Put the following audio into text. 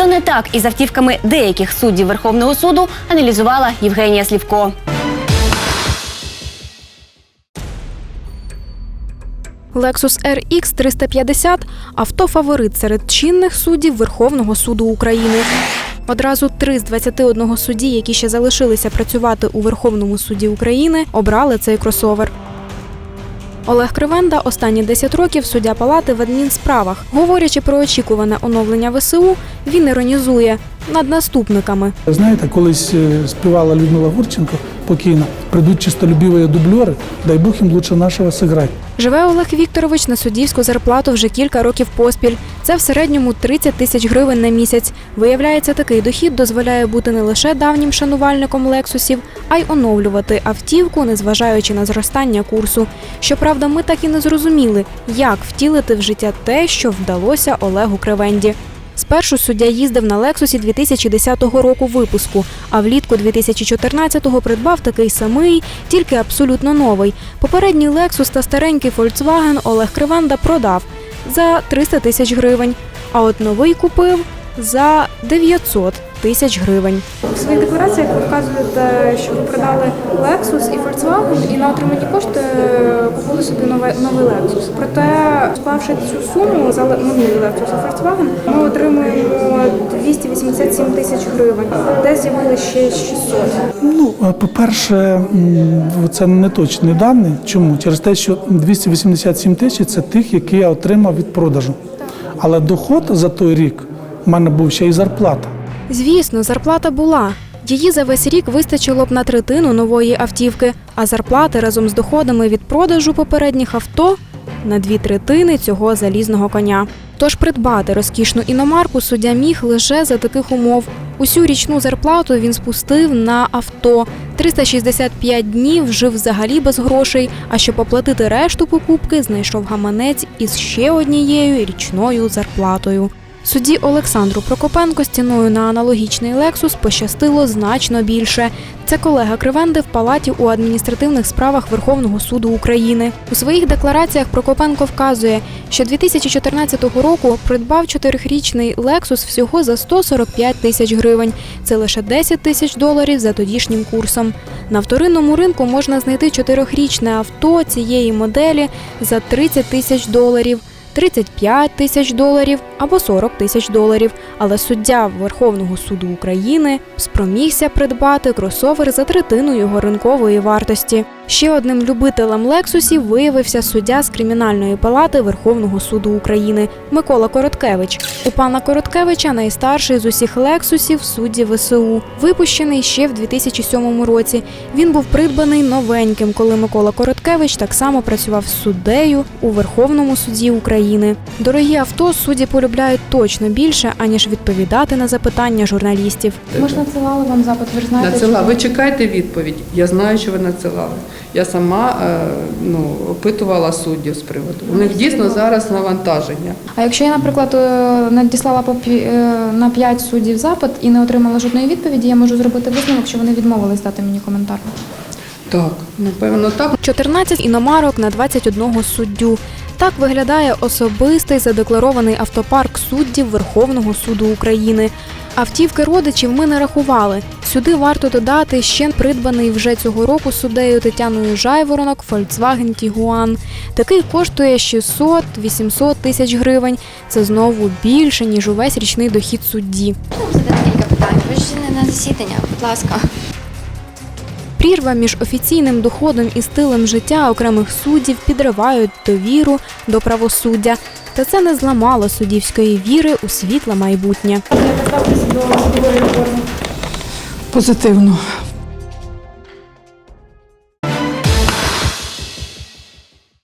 Що не так із автівками деяких суддів Верховного суду, аналізувала Євгенія Слівко. Lexus RX 350 – авто-фаворит серед чинних суддів Верховного суду України. Одразу три з 21 судді, які ще залишилися працювати у Верховному суді України, обрали цей кросовер. Олег Кривенда останні 10 років суддя палати в адмінсправах. Говорячи про очікуване оновлення ВСУ, він іронізує над наступниками. Знаєте, колись е, співала Людмила Гурченко покійна, прийдуть чистолюбиві дубльори, дай Бог їм лучше нашого сыграть. Живе Олег Вікторович на суддівську зарплату вже кілька років поспіль. Це в середньому 30 тисяч гривень на місяць. Виявляється, такий дохід дозволяє бути не лише давнім шанувальником лексусів, а й оновлювати автівку, незважаючи на зростання курсу. Щоправда, ми так і не зрозуміли, як втілити в життя те, що вдалося Олегу Кривенді. Спершу суддя їздив на Лексусі 2010 року випуску, а влітку 2014-го придбав такий самий, тільки абсолютно новий. Попередній Лексус та старенький Volkswagen Олег Криванда продав за 300 тисяч гривень, а от новий купив за 900 тисяч гривень. У своїх деклараціях ви вказуєте, що ви продали Lexus і Volkswagen і на отримані кошти е, купили собі новий, новий Lexus. Проте, склавши цю суму за ле- минулий Lexus Volkswagen, ми отримуємо 287 тисяч гривень, де з'явилися ще 600. Ну, по-перше, це не точні дані. Чому? Через те, що 287 тисяч це тих, які я отримав від продажу. Але доход за той рік в мене був ще й зарплата. Звісно, зарплата була. Її за весь рік вистачило б на третину нової автівки, а зарплати разом з доходами від продажу попередніх авто на дві третини цього залізного коня. Тож придбати розкішну іномарку суддя міг лише за таких умов. Усю річну зарплату він спустив на авто. 365 днів жив взагалі без грошей. А щоб оплатити решту покупки, знайшов гаманець із ще однією річною зарплатою. Судді Олександру Прокопенко з ціною на аналогічний Лексус пощастило значно більше. Це колега Кривенди в палаті у адміністративних справах Верховного суду України. У своїх деклараціях Прокопенко вказує, що 2014 року придбав чотирирічний Лексус всього за 145 тисяч гривень. Це лише 10 тисяч доларів за тодішнім курсом. На вторинному ринку можна знайти чотирьохрічне авто цієї моделі за 30 тисяч доларів. 35 тисяч доларів або 40 тисяч доларів. Але суддя Верховного суду України спромігся придбати кросовер за третину його ринкової вартості. Ще одним любителем Лексусів виявився суддя з кримінальної палати Верховного суду України Микола Короткевич. У пана Короткевича найстарший з усіх Лексусів судді ВСУ, випущений ще в 2007 році. Він був придбаний новеньким, коли Микола Короткевич так само працював суддею у Верховному суді України. Дорогі авто судді полюбляють точно більше, аніж відповідати на запитання журналістів. Ми ж надсилали вам запит, ви ж знаєте. Надсилала. Ви чекайте відповідь. Я знаю, що ви надсилали. Я сама е, ну, опитувала суддів з приводу. У них дійсно зараз навантаження. А якщо я, наприклад, е, надіслала е, на 5 суддів запит і не отримала жодної відповіді, я можу зробити висновок, що вони відмовились дати мені коментар. Так, напевно, так. 14 іномарок на 21 суддю. Так виглядає особистий задекларований автопарк суддів Верховного суду України. Автівки родичів ми не рахували. Сюди варто додати ще придбаний вже цього року суддею Тетяною Жайворонок Volkswagen Tiguan. Такий коштує 600-800 тисяч гривень. Це знову більше ніж увесь річний дохід судді. задати кілька питань. Ви ж не на засідання, будь ласка. Прірва між офіційним доходом і стилем життя окремих суддів підривають довіру до правосуддя. Та це не зламало суддівської віри у світле майбутнє. Позитивно.